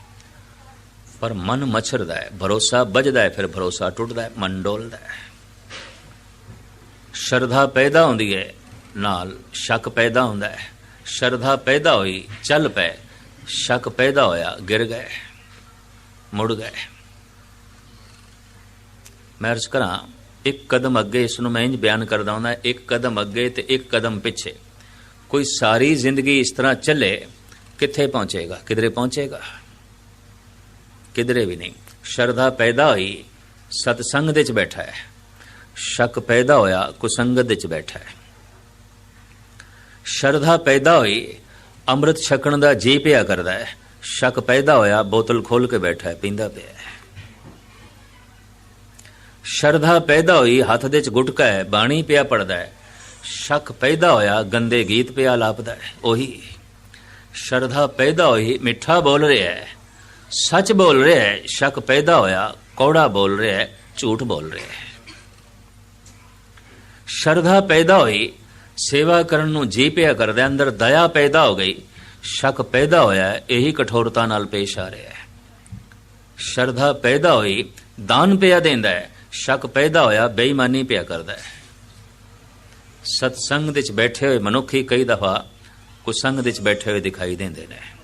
ਪਰ ਮਨ ਮਛਰਦਾ ਹੈ, ਭਰੋਸਾ ਵੱਜਦਾ ਹੈ, ਫਿਰ ਭਰੋਸਾ ਟੁੱਟਦਾ ਹੈ, ਮਨ ਡੋਲਦਾ ਹੈ। ਸ਼ਰਧਾ ਪੈਦਾ ਹੁੰਦੀ ਹੈ, ਨਾਲ ਸ਼ੱਕ ਪੈਦਾ ਹੁੰਦਾ ਹੈ। ਸ਼ਰਧਾ ਪੈਦਾ ਹੋਈ, ਚੱਲ ਪਏ। ਸ਼ੱਕ ਪੈਦਾ ਹੋਇਆ, ਗਿਰ ਗਏ। ਮੁੜ ਗਏ। ਮੈਂ ਅਰਜ਼ ਕਰਾਂ, ਇੱਕ ਕਦਮ ਅੱਗੇ ਇਸ ਨੂੰ ਮੈਂ ਇੰਜ ਬਿਆਨ ਕਰਦਾ ਹੁੰਦਾ, ਇੱਕ ਕਦਮ ਅੱਗੇ ਤੇ ਇੱਕ ਕਦਮ ਪਿੱਛੇ। ਕੋਈ ਸਾਰੀ ਜ਼ਿੰਦਗੀ ਇਸ ਤਰ੍ਹਾਂ ਚੱਲੇ, ਕਿੱਥੇ ਪਹੁੰਚੇਗਾ, ਕਿਧਰੇ ਪਹੁੰਚੇਗਾ? ਕਿਧਰੇ ਵੀ ਨਹੀਂ। ਸ਼ਰਧਾ ਪੈਦਾ ਹੋਈ, ਸਤਸੰਗ ਦੇ ਚ ਬੈਠਾ ਹੈ। ਸ਼ੱਕ ਪੈਦਾ ਹੋਇਆ, ਕੁਸੰਗਤ ਵਿੱਚ ਬੈਠਾ ਹੈ। ਸ਼ਰਧਾ ਪੈਦਾ ਹੋਈ, ਅੰਮ੍ਰਿਤ ਛਕਣ ਦਾ ਜੀ ਪਿਆ ਕਰਦਾ ਹੈ। ਸ਼ੱਕ ਪੈਦਾ ਹੋਇਆ, ਬੋਤਲ ਖੋਲ ਕੇ ਬੈਠਾ ਹੈ, ਪੀਂਦਾ ਪਿਆ ਹੈ। ਸ਼ਰਧਾ ਪੈਦਾ ਹੋਈ, ਹੱਥ ਦੇ ਚ ਗੁਟਕਾ ਹੈ, ਬਾਣੀ ਪਿਆ ਪੜਦਾ ਹੈ। ਸ਼ੱਕ ਪੈਦਾ ਹੋਇਆ, ਗੰਦੇ ਗੀਤ ਪਿਆ ਲਾਪਦਾ ਹੈ। ਉਹੀ, ਸ਼ਰਧਾ ਪੈਦਾ ਹੋਈ, ਮਿੱਠਾ ਬੋਲ ਰਿਹਾ ਹੈ। ਸੱਚ ਬੋਲ ਰਿਹਾ ਹੈ, ਸ਼ੱਕ ਪੈਦਾ ਹੋਇਆ, ਕੌੜਾ ਬੋਲ ਰਿਹਾ ਹੈ, ਝੂਠ ਬੋਲ ਰਿਹਾ ਹੈ। ਸ਼ਰਧਾ ਪੈਦਾ ਹੋਈ, ਸੇਵਾ ਕਰਨ ਨੂੰ ਜੀ ਪਿਆ ਕਰਦਾ, ਅੰਦਰ ਦਇਆ ਪੈਦਾ ਹੋ ਗਈ, ਸ਼ੱਕ ਪੈਦਾ ਹੋਇਆ, ਇਹੀ ਕਠੋਰਤਾ ਨਾਲ ਪੇਸ਼ ਆ ਰਿਹਾ ਹੈ। ਸ਼ਰਧਾ ਪੈਦਾ ਹੋਈ, ਦਾਨ ਪਿਆ ਦਿੰਦਾ ਹੈ, ਸ਼ੱਕ ਪੈਦਾ ਹੋਇਆ, ਬੇਈਮਾਨੀ ਪਿਆ ਕਰਦਾ ਹੈ। ਸਤਸੰਗ ਵਿੱਚ ਬੈਠੇ ਹੋਏ ਮਨੁੱਖੀ ਕਈ ਦਫਾ ਕੁਸੰਗ ਦੇ ਵਿੱਚ ਬੈਠੇ ਹੋਏ ਦਿਖਾਈ ਦਿੰਦੇ ਨੇ।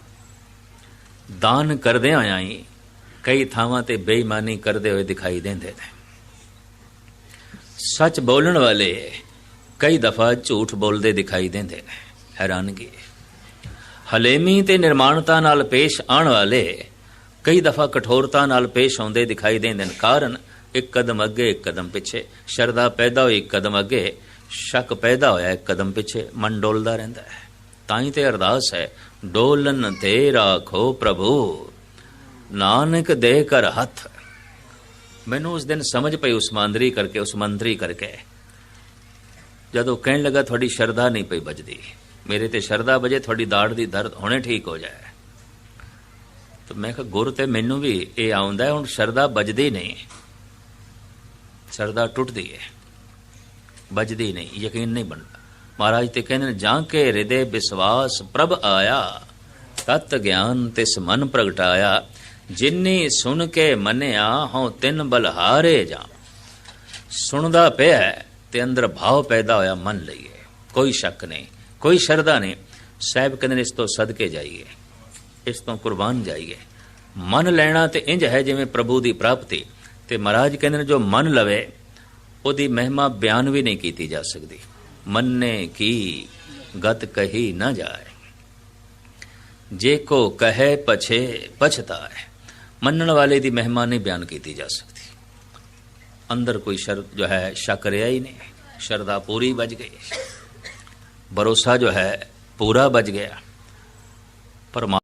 ਦਾਨ ਕਰਦੇ ਹੋਇਆ ਹੀ ਕਈ ਥਾਵਾਂ ਤੇ ਬੇਈਮਾਨੀ ਕਰਦੇ ਹੋਏ ਦਿਖਾਈ ਦਿੰਦੇ ਨੇ। ਸੱਚ ਬੋਲਣ ਵਾਲੇ ਕਈ ਦਫਾ ਝੂਠ ਬੋਲਦੇ ਦਿਖਾਈ ਦਿੰਦੇ ਨੇ, ਹੈਰਾਨਗੀ। ਹਲੇਮੀ ਤੇ ਨਿਰਮਾਣਤਾ ਨਾਲ ਪੇਸ਼ ਆਉਣ ਵਾਲੇ ਕਈ ਦਫਾ ਕਠੋਰਤਾ ਨਾਲ ਪੇਸ਼ ਆਉਂਦੇ ਦਿਖਾਈ ਦਿੰਦੇ ਨੇ, ਕਾਰਨ ਇੱਕ ਕਦਮ ਅੱਗੇ, ਇੱਕ ਕਦਮ ਪਿੱਛੇ। ਸ਼ਰਧਾ ਪੈਦਾ ਹੋਈ, ਇੱਕ ਕਦਮ ਅੱਗੇ, ਸ਼ੱਕ ਪੈਦਾ ਹੋਇਆ, ਇੱਕ ਕਦਮ ਪਿੱਛੇ। ਮਨ ਡੋਲਦਾ ਰਹਿੰਦਾ ਹੈ। ਤਾਂ ਤੇ ਅਰਦਾਸ ਹੈ, ਡੋਲਨ ਤੇ ਰਾਖੋ ਪ੍ਰਭੂ, ਨਾਨਕ ਦੇ ਕਰ ਹੱਥ। ਮੈਨੂੰ ਉਸ ਦਿਨ ਸਮਝ ਪਈ ਉਸ ਮੰਦਰੀ ਕਰਕੇ, ਉਸ ਮੰਤਰੀ ਕਰਕੇ। ਜਦੋਂ ਕਹਿਣ ਲੱਗਾ, ਤੁਹਾਡੀ ਸ਼ਰਧਾ ਨਹੀਂ ਪਈ ਬਜਦੀ ਮੇਰੇ ਤੇ ਸ਼ਰਧਾ ਵਜੇ, ਤੁਹਾਡੀ ਦਾੜ ਦੀ ਦਰਦ ਹੁਣੇ ਠੀਕ ਹੋ ਜਾਏ। ਤਾਂ ਮੈਂ ਕਿਹਾ, ਗੁਰ ਤੇ ਮੈਨੂੰ ਵੀ ਇਹ ਆਉਂਦਾ, ਹੁਣ ਸ਼ਰਧਾ ਬਜਦੀ ਨਹੀਂ। ਸ਼ਰਧਾ ਟੁੱਟਦੀ ਹੈ। ਬਜਦੀ ਨਹੀਂ, ਯਕੀਨ ਨਹੀਂ ਬਣਦਾ। ਮਹਾਰਾਜ ਤੇ ਕਹਿੰਦੇ ਨੇ, ਜਾਂ ਕੇ ਹਿਰਦੇ ਵਿਸ਼ਵਾਸ ਪ੍ਰਭ ਆਇਆ, ਤਤ ਗਿਆਨ ਤਿਸ ਮਨ ਪ੍ਰਗਟਾਇਆ, ਜਿਨੇ ਸੁਣ ਕੇ ਮੰਨਿਆ ਹਉ ਤਿਨ ਬਲਹਾਰੇ ਜਾ ਸੁਣਦਾ ਪਿਆ ਤੇ ਅੰਦਰ ਭਾਵ ਪੈਦਾ ਹੋਇਆ ਮੰਨ ਲਈਏ। ਕੋਈ ਸ਼ੱਕ ਨਹੀਂ, ਕੋਈ ਸ਼ਰਧਾ ਨਹੀਂ। ਸਾਹਿਬ ਕਹਿੰਦੇ ਇਸ ਤੋਂ ਸਦਕੇ ਜਾਈਏ, ਇਸ ਤੋਂ ਕੁਰਬਾਨ ਜਾਈਏ। ਮਨ ਲੈਣਾ ਤੇ ਇੰਜ ਹੈ ਜਿਵੇਂ ਪ੍ਰਭੂ ਦੀ ਪ੍ਰਾਪਤੀ। ਤੇ ਮਹਾਰਾਜ ਕਹਿੰਦੇ ਨੇ, ਜੋ ਮਨ ਲਵੇ, ਉਹਦੀ ਮਹਿਮਾ ਬਿਆਨ ਵੀ ਨਹੀਂ ਕੀਤੀ ਜਾ ਸਕਦੀ। ਮੰਨੇ ਕੀ, ਗਤ ਕਹੀ ਨਾ ਜਾਏ। ਜੇ ਕੋ ਕਹੇ ਪਛੇ ਪਛਤਾਏ, ਮੰਨਣ ਵਾਲੇ ਦੀ ਮਹਿਮਾ ਨਹੀਂ ਬਿਆਨ ਕੀਤੀ ਜਾ ਸਕਦੀ। ਅੰਦਰ ਕੋਈ ਸ਼ਰ ਜੋ ਹੈ, ਸ਼ੱਕ ਰਿਹਾ ਹੀ ਨਹੀਂ। ਸ਼ਰਦਾ ਪੂਰੀ ਬਜ ਗਈ। ਭਰੋਸਾ ਜੋ ਹੈ, ਪੂਰਾ ਬਚ ਗਿਆ। ਪਰਮਾ